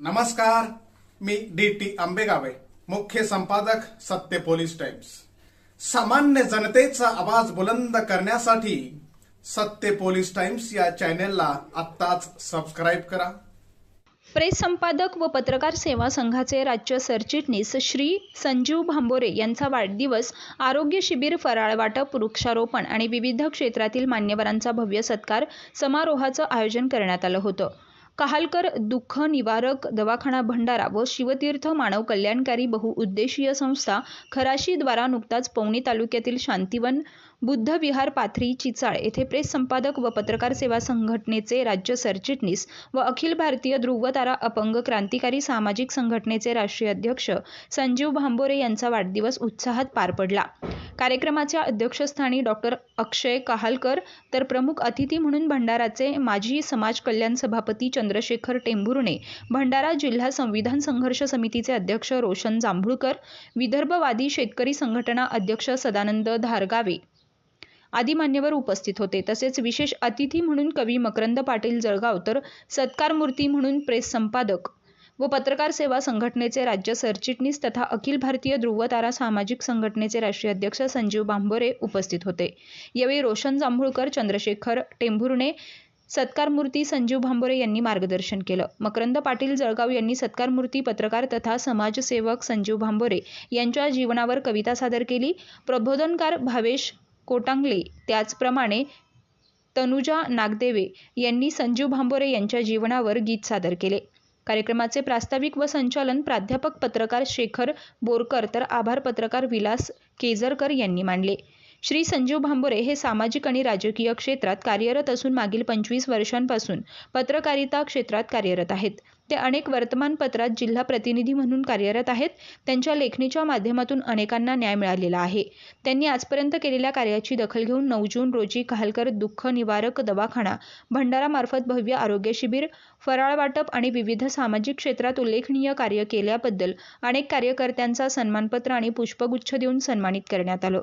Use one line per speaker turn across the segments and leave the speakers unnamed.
नमस्कार मी D T आंबेगावे मुख्य संपादक सत्य पोलीस टाइम्स. सामान्य जनतेचा आवाज बुलंद करण्यासाठी सत्य पोलीस टाइम्स या चॅनेलला आत्ताच सबस्क्राईब करा.
प्रेस संपादक व पत्रकार सेवा संघाचे राज्य सरचिटणीस श्री संजीव भांबोरे यांचा वाढदिवस आरोग्य शिबिर फराळ वाटप वृक्षारोपण आणि विविध क्षेत्रातील मान्यवरांचा भव्य सत्कार समारोहाचं आयोजन करण्यात आलं होतं. कहालकर दुःख निवारक दवाखाना भंडारा व शिवतीर्थ मानव कल्याणकारी बहुउद्देशीय संस्था खराशीद्वारा नुकताच पवनी तालुक्यातील शांतिवन बुद्ध विहार पाथरी चिचाळ येथे प्रेस संपादक व पत्रकार सेवा संघटनेचे राज्य सरचिटणीस व अखिल भारतीय ध्रुवतारा अपंग क्रांतिकारी सामाजिक संघटनेचे राष्ट्रीय अध्यक्ष संजीव भांबोरे यांचा वाढदिवस उत्साहात पार पडला. कार्यक्रमाच्या अध्यक्षस्थानी डॉक्टर अक्षय कहालकर तर प्रमुख अतिथी म्हणून भंडाराचे माजी समाज कल्याण सभापती चंद्रशेखर टेंभुर्णे भंडारा जिल्हा संविधान संघर्ष समितीचे अध्यक्ष रोशन जांभूळकर विदर्भवादी शेतकरी संघटना अध्यक्ष सदानंद धारगावे आदी मान्यवर उपस्थित होते. तसेच विशेष अतिथी म्हणून कवी मकरंद पाटील जळगाव तर सत्कार मूर्ती म्हणून प्रेस संपादक व पत्रकार सेवा संघटनेचे राज्य सरचिटणीस तथा अखिल भारतीय ध्रुवतारा सामाजिक संघटनेचे राष्ट्रीय अध्यक्ष संजीव बांबोरे उपस्थित होते. यावेळी रोशन जांभूळकर चंद्रशेखर टेंभुर्णे सत्कारमूर्ती संजीव भांबोरे यांनी मार्गदर्शन केलं. मकरंद पाटील जळगाव यांनी सत्कारमूर्ती पत्रकार तथा समाजसेवक संजीव भांबोरे यांच्या जीवनावर कविता सादर केली. प्रबोधनकार भावेश कोटांगले. त्याचप्रमाणे तनुजा नागदेवे यांनी संजीव भांबोरे यांच्या जीवनावर गीत सादर केले. कार्यक्रमाचे प्रास्ताविक व संचालन प्राध्यापक पत्रकार शेखर बोरकर तर आभार पत्रकार विलास केजरकर यांनी मांडले श्री संजीव भांबोरे हे सामाजिक आणि राजकीय क्षेत्रात कार्यरत असून मागील पंचवीस वर्षांपासून पत्रकारिता क्षेत्रात कार्यरत आहेत. ते अनेक वर्तमानपत्रात जिल्हा प्रतिनिधी म्हणून कार्यरत आहेत. त्यांच्या लेखणीच्या माध्यमातून अनेकांना न्याय मिळालेला आहे. त्यांनी आजपर्यंत केलेल्या कार्याची दखल घेऊन नऊ जून रोजी कहालकर दुःख निवारक दवाखाना भंडारामार्फत भव्य आरोग्य शिबिर फराळ वाटप आणि विविध सामाजिक क्षेत्रात उल्लेखनीय कार्य केल्याबद्दल अनेक कार्यकर्त्यांचा सन्मानपत्र आणि पुष्पगुच्छ देऊन सन्मानित करण्यात आलं.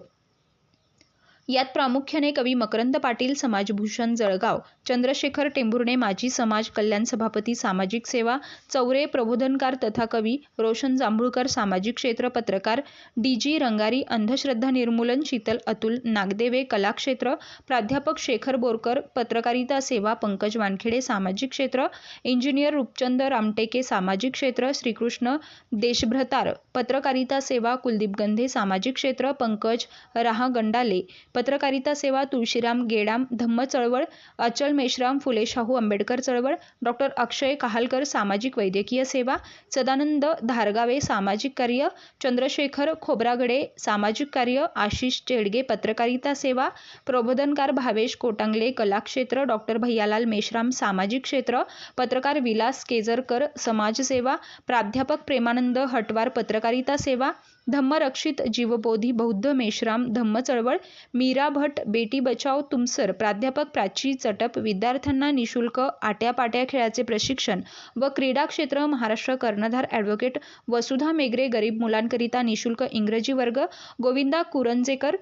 यात प्रामुख्याने कवी मकरंद पाटील समाजभूषण जळगाव चंद्रशेखर टेंभुर्णे माजी समाज कल्याण सभापती सामाजिक सेवा चौरे प्रबोधनकार तथा कवी रोशन जांभुळकर सामाजिक क्षेत्र पत्रकार डी जी रंगारी अंधश्रद्धा निर्मूलन शीतल अतुल नागदेवे कलाक्षेत्र प्राध्यापक शेखर बोरकर पत्रकारिता सेवा पंकज वानखेडे सामाजिक क्षेत्र इंजिनियर रूपचंद रामटेके सामाजिक क्षेत्र श्रीकृष्ण देशभ्रतार पत्रकारिता सेवा कुलदीप गंधे सामाजिक क्षेत्र पंकज राहा गंडाले पत्रकारिता सेवा तुळशीराम गेडाम धम्म चळवळ अचल मेश्राम फुले शाहू आंबेडकर चळवळ डॉक्टर अक्षय कहालकर सामाजिक वैद्यकीय सेवा सदानंद धारगावे सामाजिक कार्य चंद्रशेखर खोब्रागडे सामाजिक कार्य आशिष चेडगे पत्रकारिता सेवा प्रबोधनकार भावेश कोटांगले कलाक्षेत्र डॉक्टर भैयालाल मेश्राम सामाजिक क्षेत्र पत्रकार विलास केजरकर समाजसेवा प्राध्यापक प्रेमानंद हटवार पत्रकारिता सेवा धम्मरक्षित जीवबोधी बौद्ध मेश्राम धम्म चळवळ मीरा भट बेटी बचाव तुमसर प्राध्यापक प्राची चटप विद्यार्थ्यांना निशुल्क आट्यापाट्या खेळाचे प्रशिक्षण व क्रीडा क्षेत्र महाराष्ट्र कर्णधार ॲडव्होकेट वसुधा मेगरे गरीब मुलांकरिता निशुल्क इंग्रजी वर्ग गोविंदा कुरंजेकर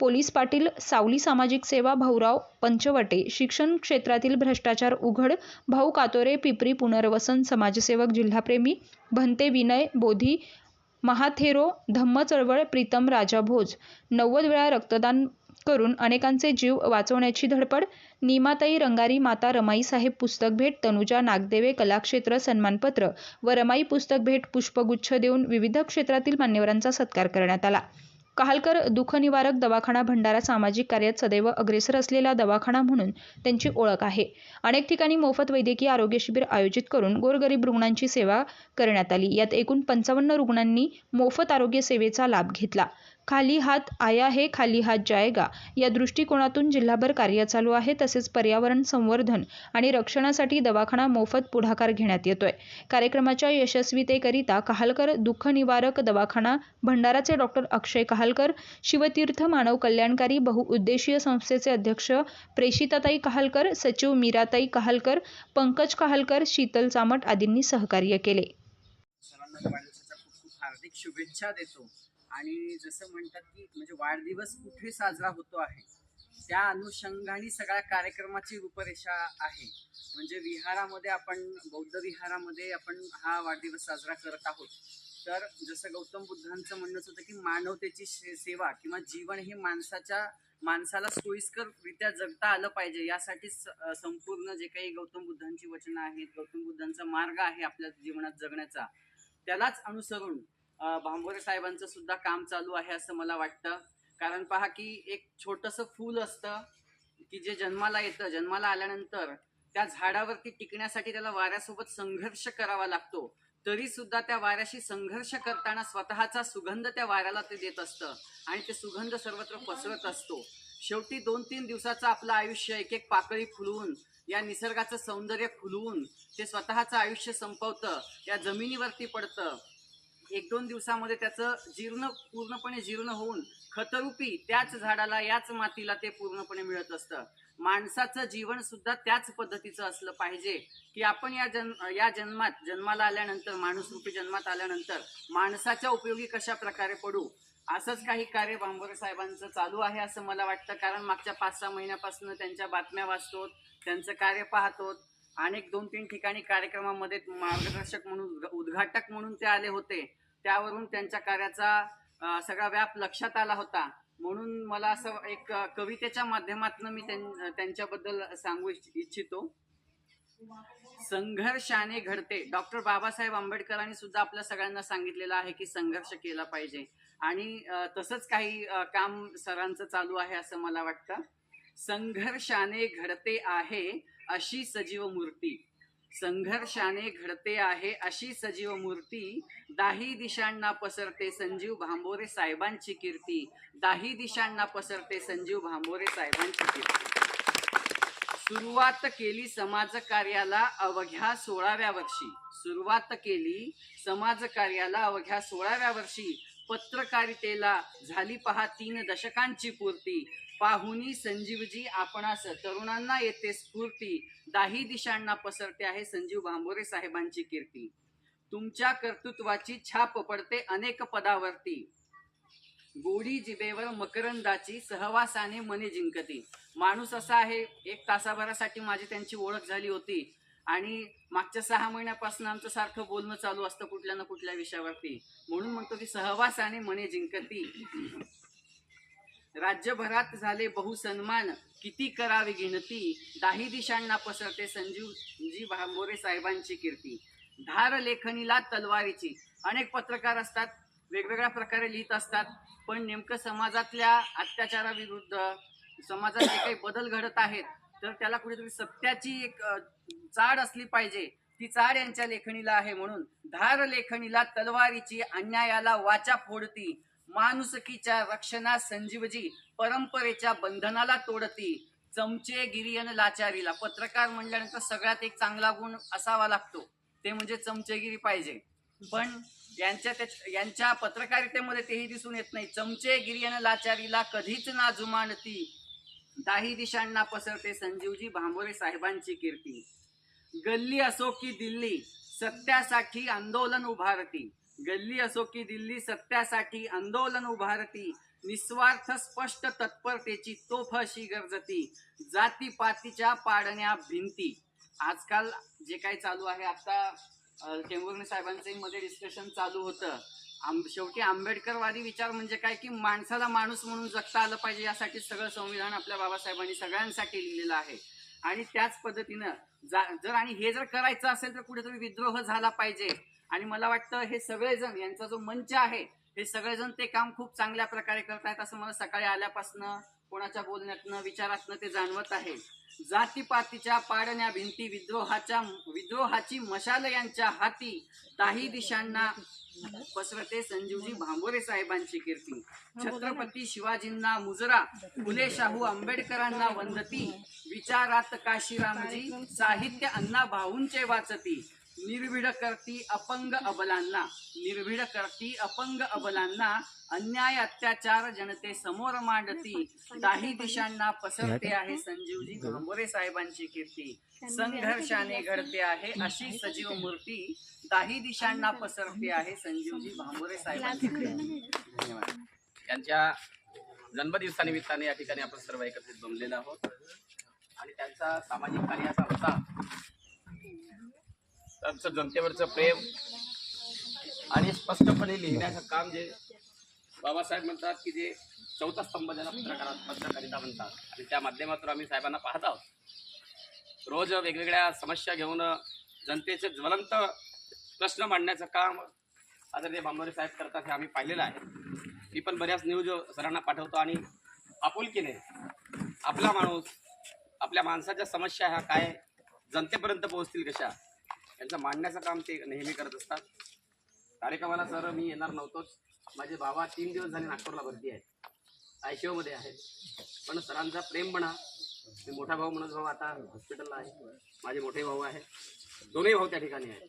पोलीस पाटील सावली सामाजिक सेवा भाऊराव पंचवटे शिक्षण क्षेत्रातील भ्रष्टाचार उघड भाऊ कातोरे पिपरी पुनर्वसन समाजसेवक जिल्हाप्रेमी भंते विनय बोधी महाथेरो धम्म चळवळ प्रीतम राजा भोज नव्वद वेळा रक्तदान करून अनेकांचे जीव वाचवण्याची धडपड. नीमाताई रंगारी माता रमाई साहेब पुस्तक भेट तनुजा नागदेवे कलाक्षेत्र सन्मानपत्र व रमाई पुस्तक भेट पुष्पगुच्छ देऊन विविध क्षेत्रातील मान्यवरांचा सत्कार करण्यात आला. कहालकर दुःखनिवारक दवाखाना भंडारा सामाजिक कार्यात सदैव अग्रेसर असलेला दवाखाना म्हणून त्यांची ओळख आहे. अनेक ठिकाणी मोफत वैद्यकीय आरोग्य शिबिर आयोजित करून गोरगरीब रुग्णांची सेवा करण्यात आली. यात एकूण पंचावन्न रुग्णांनी मोफत आरोग्य सेवेचा लाभ घेतला. खाली हात आया हे खाली हात जायगा. या दृष्टिकोनातून जिल्हाभर कार्य चालू आहे तसेच पर्यावरण संवर्धन आणि रक्षणासाठी दवाखाना मोफत पुढाकार घेण्यात येतोय. कार्यक्रमाच्या यशस्वीतेकरिता कहालकर दुःख निवारक दवाखाना भंडाराचे डॉक्टर अक्षय कहालकर शिवतीर्थ मानव कल्याणकारी बहुउद्देशीय संस्थेचे अध्यक्ष प्रेषिताताई कहालकर सचिव मीराताई कहालकर पंकज कहालकर शीतल चामट आदींनी सहकार्य केले.
खूप खूप हार्दिक शुभेच्छा देतो. आणि जसं म्हणतात की म्हणजे वाढदिवस कुठे साजरा होतो आहे त्या अनुषंगाने सगळ्या कार्यक्रमाची रूपरेषा आहे. म्हणजे विहारामध्ये आपण बौद्ध विहारामध्ये आपण हा वाढदिवस साजरा करत आहोत. तर जसं गौतम बुद्धांचं म्हणणंच होतं की मानवतेची शे- सेवा किंवा जीवन हे माणसाच्या माणसाला सोयीस्कररित्या जगता आलं पाहिजे. यासाठी संपूर्ण जे काही गौतम बुद्धांची वचनं आहेत गौतम बुद्धांचा मार्ग आहे आपल्या जीवनात जगण्याचा. त्यालाच अनुसरून भांबोरे साहेबांचं सुद्धा काम चालू आहे असं मला वाटतं. कारण पहा की एक छोटंसं फूल असतं की जे जन्माला येतं जन्माला आल्यानंतर त्या झाडावरती टिकण्यासाठी त्याला वाऱ्यासोबत संघर्ष करावा लागतो. तरी सुद्धा त्या वाऱ्याशी संघर्ष करताना स्वतःचा सुगंध त्या वाऱ्याला ते देत असतं आणि ते सुगंध सर्वत्र पसरत असतो. शेवटी दोन तीन दिवसाचं आपलं आयुष्य एक एक पाकळी फुलवून या निसर्गाचं सौंदर्य फुलवून ते स्वतःचं आयुष्य संपवतं या जमिनीवरती पडतं. एक दोन दिवसामध्ये त्याचं जीर्ण पूर्णपणे जीर्ण होऊन खतरूपी त्याच झाडाला याच मातीला ते पूर्णपणे मिळत असतं. माणसाचं जीवन सुद्धा त्याच पद्धतीचं असलं पाहिजे की आपण या जन्म या जन्मात जन्माला आल्यानंतर माणूस रूपी जन्मात आल्यानंतर माणसाच्या उपयोगी कशा प्रकारे पडू? असंच काही कार्य बांबोरे साहेबांचं चालू आहे असं मला वाटतं. कारण मागच्या पाच सहा महिन्यापासून त्यांच्या बातम्या वाचतो त्यांचं कार्य पाहतो अनेक दोन तीन ठिकाणी कार्यक्रमामध्ये मार्गदर्शक म्हणून उद्घाटक म्हणून ते आले होते. त्यावरून त्यांच्या कार्याचा सगळा व्याप लक्षात आला होता. म्हणून मला असं एक कवितेच्या माध्यमातून मी त्यां- त्यांच्याबद्दल सांगू इच्छितो. संघर्षाने घडते. डॉक्टर बाबासाहेब आंबेडकरांनी सुद्धा आपल्या सगळ्यांना सांगितलेलं आहे की संघर्ष केला पाहिजे. आणि तसंच काही काम सरांचं चालू आहे असं मला वाटतं. संघर्षाने घडते आहे. अशी सजीव मूर्ती संघर्षाने घडते आहे अशी सजीव मूर्ती दाही दिशांना पसरते संजीव भांबोरे साहेबांची कीर्ती. दाही दिशांना पसरते संजीव भांबोरे साहेबांची कीर्ती. सुरुवात केली समाज कार्याला अवघ्या सोळाव्या वर्षी. सुरुवात केली समाज कार्याला अवघ्या सोळाव्या वर्षी. पत्रकारितेला झाली पहा तीन दशकांची पूर्ती. पाहुनी संजीवजी आपणास तरुणांना येते स्फूर्ती. दाही दिशांना पसरते आहे संजीव भांबोरे साहेबांची कीर्ती. तुमच्या कर्तृत्वाची छाप पडते अनेक पदावरती. गोडी जिबेवर मकरंदाची सहवासाने मने जिंकती. माणूस असा आहे एक तासाभरासाठी माझी त्यांची ओळख झाली होती. आणि मागच्या सहा महिन्यापासून आमचं सारखं बोलणं चालू असतं कुठल्या ना कुठल्या विषयावरती. म्हणून म्हणतो की सहवासाने मने जिंकती. राज्यभरात झाले बहुसन्मान. किती करावी गिनती दाही दिशांना पसरते संजीवजी भांबोरे साहेबांची कीर्ती. धार लेखनीला तलवारीची. अनेक पत्रकार असतात वेगवेगळ्या प्रकारे लिहित असतात पण नेमकं समाजातल्या अत्याचाराविरुद्ध समाजात जे काही बदल घडत आहेत तर त्याला कुठेतरी सत्याची एक चाड असली पाहिजे. ती चाड यांच्या लेखणीला आहे म्हणून. धार लेखणीला तलवारीची अन्यायाला वाचा फोडती. माणुसकीच्या रक्षणास संजीवजी परंपरेच्या बंधनाला तोडती. चमचे गिरियन लाचारीला पत्रकार म्हणल्यानंतर सगळ्यात एक चांगला गुण असावा लागतो. ते म्हणजे चमचेगिरी पाहिजे. पण यांच्या यांच्या पत्रकारितेमध्ये तेही दिसून येत नाही. चमचे गिरियन लाचारीला कधीच ना जुमानती दाही दिशांना पसरते संजीवजी भांबोरे साहेबांची कीर्ती. गल्ली असो की दिल्ली सत्यासाठी आंदोलन उभारती. गल्ली असो की दिल्ली सत्यासाठी आंदोलन उभारती निस्वार्थ स्पष्ट तत्परतेची तोफ अशी गरजती जातीपातीच्या पाडण्या भिंती. आजकाल जे काही चालू आहे आता टेंभुर्णे साहेबांचे मध्ये डिस्कशन चालू होतं. आंब शेवटी आंबेडकरवादी विचार म्हणजे काय? की माणसाला माणूस म्हणून जगता आलं पाहिजे यासाठी सगळं संविधान आपल्या बाबासाहेबांनी सगळ्यांसाठी लिहिलेलं आहे. आणि त्याच पद्धतीनं जर आणि हे जर करायचं असेल तर कुठेतरी विद्रोह झाला पाहिजे. आणि मला वाटतं हे सगळेजण यांचा जो मंच आहे हे सगळेजण ते काम खूप चांगल्या प्रकारे करतायत असं मला सकाळी आल्यापासनं कोणाच्या बोलण्यातनं विचारातनं ते जाणवत आहे. जातीपातीच्या पाडण्या भिंती विद्रोहाच्या विद्रोहाची मशाल यांच्या हाती दाही दिशांना पसरते संजीवजी भांबोरे साहेबांची कीर्ती. छत्रपती शिवाजींना मुजरा फुले शाहू आंबेडकरांना वंदती विचारात काशीरामजी साहित्य अण्णा भाऊंचे वाचती. निर्भीड करती अपंग अबलांना निर्भीड करती अपंग अबलांना अन्याय अत्याचार जनते समोर मांडती. काही दिशांना पसरते आहे संजीवजी भांबोरे साहेबांची कीर्ती. संघर्षाने घडते आहे अशी सजीव मूर्ती. दाही दिशांना पसरते आहे संजीवजी भांबोरे साहेबांची कीर्ती. धन्यवाद.
यांच्या जन्मदिवसानिमित्ताने या ठिकाणी आपण सर्व एकत्रित जमलेलो आहोत. आणि त्यांचा सामाजिक कार्याचा होता. त्यांचं जनतेवरचं प्रेम आणि स्पष्टपणे लिहिण्याचं काम जे बाबासाहेब म्हणतात की जे चौथा स्तंभ ज्याला पत्रकारात पत्रकारिता म्हणतात. आणि त्या माध्यमातून आम्ही साहेबांना पाहत आहोत. रोज वेगवेगळ्या समस्या घेऊन जनतेचे ज्वलंत प्रश्न मांडण्याचं काम आदरणीय बांबोरे साहेब करतात हे आम्ही पाहिलेलं आहे. मी पण बऱ्याच न्यूज सरांना पाठवतो आणि आपुलकीने आपला माणूस आपल्या माणसाच्या समस्या ह्या काय जनतेपर्यंत पोहोचतील कशा? त्यांचं मांडण्याचं काम ते नेहमी करत असतात. कार्यक्रमाला सर मी येणार नव्हतोच. माझे बाबा तीन दिवस झाले नागपूरला भरती आहेत. आय सी ओमध्ये आहेत. पण सरांचा प्रेम म्हणा मी मोठा भाऊ म्हणत भाऊ आता हॉस्पिटलला आहे. माझे मोठे भाऊ आहेत. दोन्ही भाऊ त्या ठिकाणी आहेत.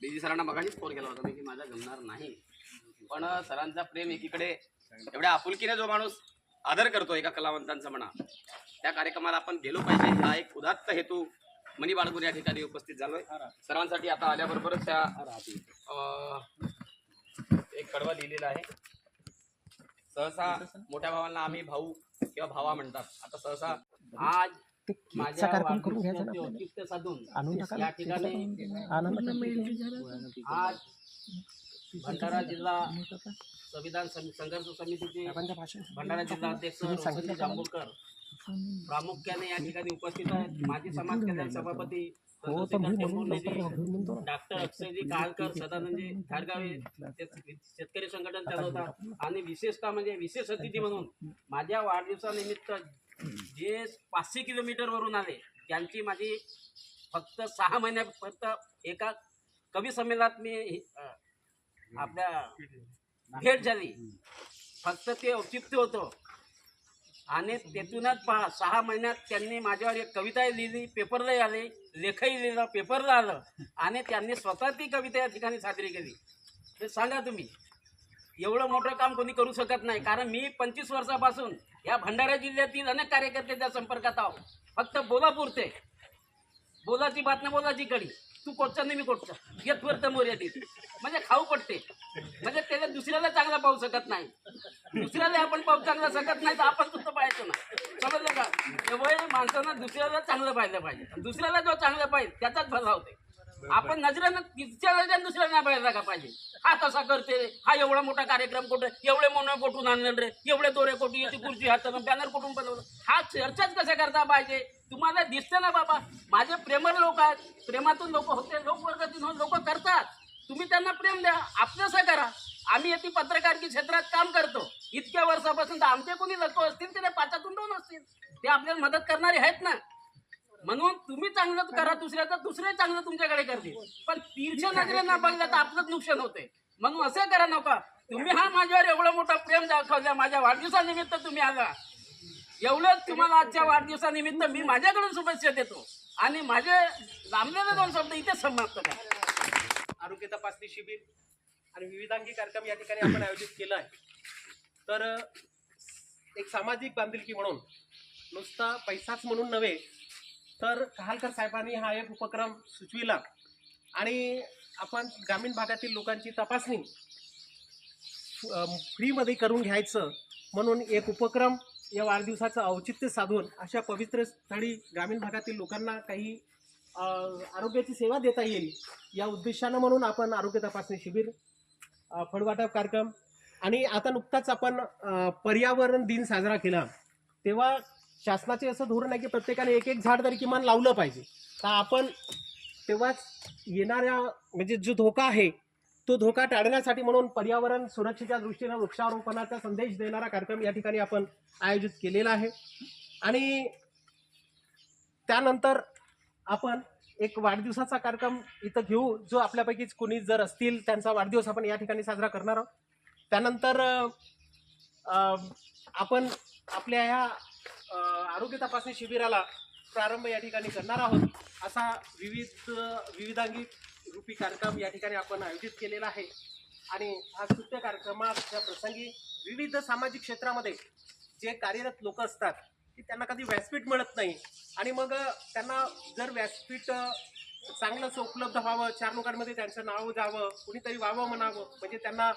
बीजी सरांना मगाशीच फोन केला होता मी की माझा जमणार नाही. पण सरांचा प्रेम एकीकडे एवढ्या आपुलकीने जो माणूस आदर करतो एका कलावंतांचा म्हणा त्या कार्यक्रमाला आपण गेलो पाहिजे. हा एक उदात्त हेतू मनी बाळगूर या ठिकाणी उपस्थित झालोय. सर्वांसाठी आता आल्याबरोबरच त्या अं, एक कडवा लिहिलेला आहे. सहसा मोठ्या भावांना आम्ही भाऊ किंवा भावा म्हणतात. आता सहसा आज माझ्या औचित्य साधून या ठिकाणी आज भंडारा जिल्हा संविधान संघर्ष समितीचे भंडारा जिल्हा अध्यक्ष रोशनी जांभूळकर प्रामुख्याने या ठिकाणी उपस्थित आहेत. माजी समाज कल्याण सभापती टेंभुर्णेजी, डॉक्टर अक्षयजी काळकर सदानंदजी शेत- शेतकरी संघटन चालवतात आणि विशेषतः म्हणजे विशेष अतिथी म्हणून माझ्या वाढदिवसानिमित्त जे पाचशे किलोमीटर वरून आले त्यांची माझी फक्त सहा महिन्या फक्त एका कवी संमेलनात मी आपल्या भेट झाली. फक्त ते औचित्य होतं. आणि तेथूनच पहा सहा महिन्यात त्यांनी माझ्यावर एक कविताही लिहिली पेपरलाही आले लेखही लिहिलं पेपरला आलं. आणि त्यांनी स्वतः ती कविता या ठिकाणी साजरी केली. ते सांगा तुम्ही. एवढं मोठं काम कोणी करू शकत नाही. कारण मी पंचवीस वर्षापासून या भंडारा जिल्ह्यातील अनेक कार्यकर्त्याच्या संपर्कात आहो. फक्त बोलापूरचे. बोलाची बातम्या बोलाची कडी. तू कोटचा नाही मी कोटचा येतवर मर्यादित म्हणजे खाऊ पडते. म्हणजे त्याला दुसऱ्याला चांगला पाहू शकत नाही. दुसऱ्याला आपण पाहू चांगला शकत नाही तर आपण सुद्धा पाहायचं ना. समजलं का? त्यामुळे माणसानं दुसऱ्याला चांगलं पाहिलं पाहिजे. दुसऱ्याला जो चांगलं पाहिजे त्याचाच भला होते आपण नजरेनं तिच्याला त्या दुसऱ्याला नाही पाहिजे का पाहिजे. हा तसा करते. रे हा एवढा मोठा कार्यक्रम कुठे? एवढे मोनं कोठून आणलं रे? एवढे दोरे कोठून? याची खुर्ची हातानं बॅनर कुठून बनवलं? हा चर्चाच कसा करता पाहिजे? तुम्हाला दिसते ना बाबा माझे प्रेमळ लोक आहेत. प्रेमातून लोक होते लोकवर्गातून लोक करतात. तुम्ही त्यांना प्रेम द्या आपलंसं करा. आम्ही येथे पत्रकारिता क्षेत्रात काम करतो. इतक्या वर्षापासून तर आमचे कोणी लोक असतील ते पाचातून दोन असतील? ते आपल्याला मदत करणारे आहेत ना. म्हणून तुम्ही चांगलं करा दुसऱ्याचं दुसरे चांगलं तुमच्याकडे करतील. पण तीरच्या नजरेनं बघलं तर आपलंच नुकसान होते म्हणून असं करा नका. तुम्ही हा माझ्यावर एवढा मोठा प्रेम दाखवलं माझ्या वाढदिवसानिमित्त तुम्ही आला. एवढंच तुम्हाला आजच्या वाढदिवसानिमित्त मी माझ्याकडून शुभेच्छा देतो. आणि माझे लांबलेले दोन शब्द इथेच समाप्त करा.
आरोग्य तपासणी शिबिर आणि विविधांगी कार्यक्रम या ठिकाणी आपण आयोजित केला आहे. तर एक सामाजिक बांधिलकी म्हणून नुसता पैसाच म्हणून नव्हे तर कहालकर साहेबांनी हा एक उपक्रम सुचविला. आणि आपण ग्रामीण भागातील लोकांची तपासणी फ्रीमध्ये करून घ्यायचं म्हणून एक उपक्रम या वाढदिवसाचं औचित्य साधून अशा पवित्र स्थळी ग्रामीण भागातील लोकांना काही आरोग्याची सेवा देता येईल या उद्देशानं म्हणून आपण आरोग्य तपासणी शिबिर फळवाटप कार्यक्रम आणि आता नुकताच आपण पर्यावरण दिन साजरा केला. तेव्हा शासनाचे असं धोरण आहे की प्रत्येकाने एक एक झाड तरी किमान लावलं पाहिजे. तर आपण तेव्हाच येणाऱ्या म्हणजे जो धोका आहे तो धोका टाळण्यासाठी म्हणून पर्यावरण सुरक्षेच्या दृष्टीनं वृक्षारोपणाचा संदेश देणारा कार्यक्रम या ठिकाणी आपण आयोजित केलेला आहे. आणि त्यानंतर आपण एक वाढदिवसाचा कार्यक्रम इथं घेऊ जो आपल्यापैकीच कोणी जर असतील त्यांचा वाढदिवस आपण या ठिकाणी साजरा करणार आहोत. त्यानंतर आपण आपल्या ह्या आरोग्य तपासणी शिबिराला प्रारंभ या ठिकाणी करणार आहोत. असा विविध विविधांगी रूपी कार्यक्रम या ठिकाणी आपण आयोजित केलेला आहे. आणि हा सुट्ट्या कार्यक्रमाच्या प्रसंगी विविध सामाजिक क्षेत्रामध्ये जे कार्यरत लोक असतात की त्यांना कधी व्यासपीठ मिळत नाही. आणि मग त्यांना जर व्यासपीठ चांगलंच उपलब्ध व्हावं चार लोकांमध्ये त्यांचं नाव जावं कुणीतरी व्हावं म्हणावं म्हणजे त्यांना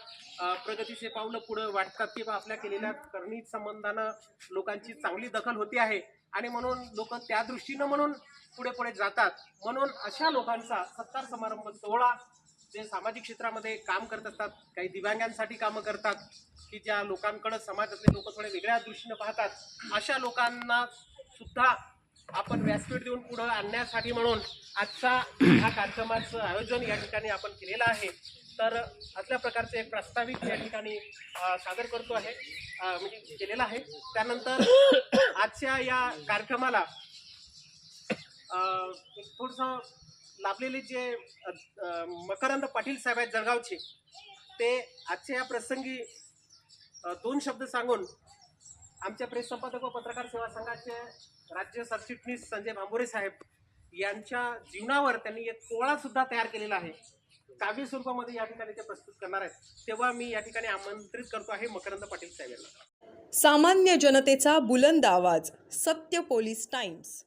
प्रगतीचे पावलं पुढं वाटतात की बा आपल्या केलेल्या करणी संबंधानं लोकांची चांगली दखल होती आहे. आणि म्हणून लोक त्या दृष्टीनं म्हणून पुढे पुढे जातात. म्हणून अशा लोकांचा सत्कार समारंभ सोहळा जे सामाजिक क्षेत्रामध्ये काम करत असतात काही दिव्यांगांसाठी कामं करतात की ज्या लोकांकडं समाजातले लोक थोड्या वेगळ्या दृष्टीनं पाहतात अशा लोकांना सुद्धा आपण व्यासपीठ देऊन पुढं आणण्यासाठी म्हणून आजचा हा कार्यक्रमाचं आयोजन या ठिकाणी आपण केलेलं आहे. तर असल्या प्रकारचे एक प्रास्ताविक या ठिकाणी सादर करतो आहे. म्हणजे केलेला आहे. त्यानंतर आजच्या या कार्यक्रमाला अ, थोडंसं लाभलेले जे मकरंद पाटील साहेब आहेत जळगावचे ते आजच्या या प्रसंगी दोन शब्द सांगून आमच्या प्रेस संपादक व पत्रकार सेवा संघाचे राज्य सरचिटणीस संजय भांबोरे साहेब यांच्या जीवनावर त्यांनी एक पोळा सुद्धा तयार केलेला आहे. काव्य स्वरूपामध्ये या ठिकाणी ते प्रस्तुत करणार आहेत. तेव्हा मी या ठिकाणी आमंत्रित करतो आहे मकरंद पाटील साहेब यांना
सामान्य जनतेचा बुलंद आवाज सत्य पोलीस टाइम्स.